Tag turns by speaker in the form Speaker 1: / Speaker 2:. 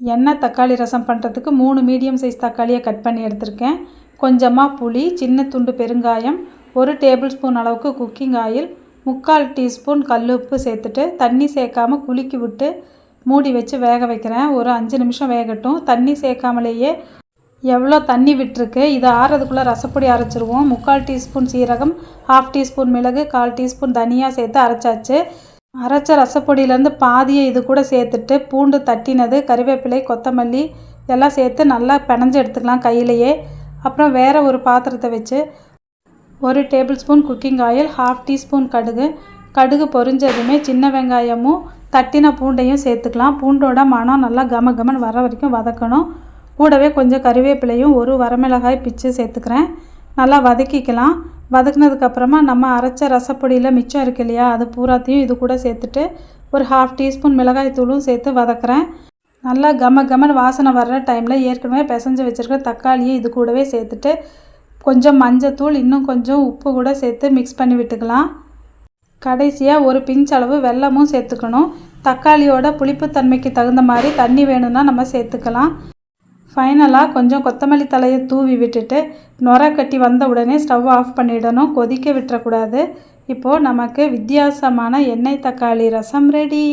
Speaker 1: எண்ணெய் தக்காளி ரசம் பண்ணுறதுக்கு மூணு மீடியம் சைஸ் தக்காளியை கட் பண்ணி எடுத்திருக்கேன். கொஞ்சமாக புளி சின்ன துண்டு பெருங்காயம் ஒரு டேபிள் ஸ்பூன் அளவுக்கு குக்கிங் ஆயில் முக்கால் டீஸ்பூன் கல் உப்பு சேர்த்துட்டு தண்ணி சேர்க்காமல் குலுக்கி விட்டு மூடி வச்சு வேக வைக்கிறேன். ஒரு அஞ்சு நிமிஷம் வேகட்டும். தண்ணி சேர்க்காமலேயே எவ்வளோ தண்ணி விட்டுருக்கு? இதை ஆறுறதுக்குள்ளே ரசப்பொடி அரைச்சிருவோம். முக்கால் டீஸ்பூன் சீரகம் ஹாஃப் டீஸ்பூன் மிளகு கால் டீஸ்பூன் தனியாக சேர்த்து அரைச்சாச்சு. அரைச்ச ரசப்பொடியிலேருந்து பாதியை இது கூட சேர்த்துட்டு பூண்டு தட்டினது கறிவேப்பிலை கொத்தமல்லி எல்லாம் சேர்த்து நல்லா பினஞ்சு எடுத்துக்கலாம் கையிலையே. அப்புறம் வேறு ஒரு பாத்திரத்தை வச்சு ஒரு tablespoon cooking oil half teaspoon கடுகு. கடுகு பொரிஞ்சதுமே சின்ன வெங்காயமும் தட்டின பூண்டையும் சேர்த்துக்கலாம். பூண்டோட மனம் நல்லா கம கமன் வர வரைக்கும் வதக்கணும். கூடவே கொஞ்சம் கறிவேப்பிலையும் ஒரு வரமிளகாய் பிச்சு சேர்த்துக்கிறேன். நல்லா வதக்கிக்கலாம். வதக்குனதுக்கப்புறமா நம்ம அரைச்ச ரசப்பொடியில் மிச்சம் இருக்கு இல்லையா அது பூராத்தையும் இது கூட சேர்த்துட்டு ஒரு ஹாஃப் டீஸ்பூன் மிளகாய் தூளும் சேர்த்து வதக்குறேன். நல்லா கம கமன் வாசனை வர்ற டைமில் ஏற்கனவே பிசைஞ்சு வச்சுருக்க தக்காளியை இது கூடவே சேர்த்துட்டு கொஞ்சம் மஞ்சத்தூள் இன்னும் கொஞ்சம் உப்பு கூட சேர்த்து மிக்ஸ் பண்ணி விட்டுக்கலாம். கடைசியாக ஒரு பிஞ்ச் அளவு வெல்லமும் சேர்த்துக்கணும். தக்காளியோட புளிப்புத்தன்மைக்கு தகுந்த மாதிரி தண்ணி வேணும்னா நம்ம சேர்த்துக்கலாம். ஃபைனலாக கொஞ்சம் கொத்தமல்லி தலையை தூவி விட்டுட்டு நுர கட்டி வந்த உடனே ஸ்டவ் ஆஃப் பண்ணிடணும். கொதிக்க விட்டுறக்கூடாது. இப்போது நமக்கு வித்தியாசமான எண்ணெய் தக்காளி ரசம் ரெடி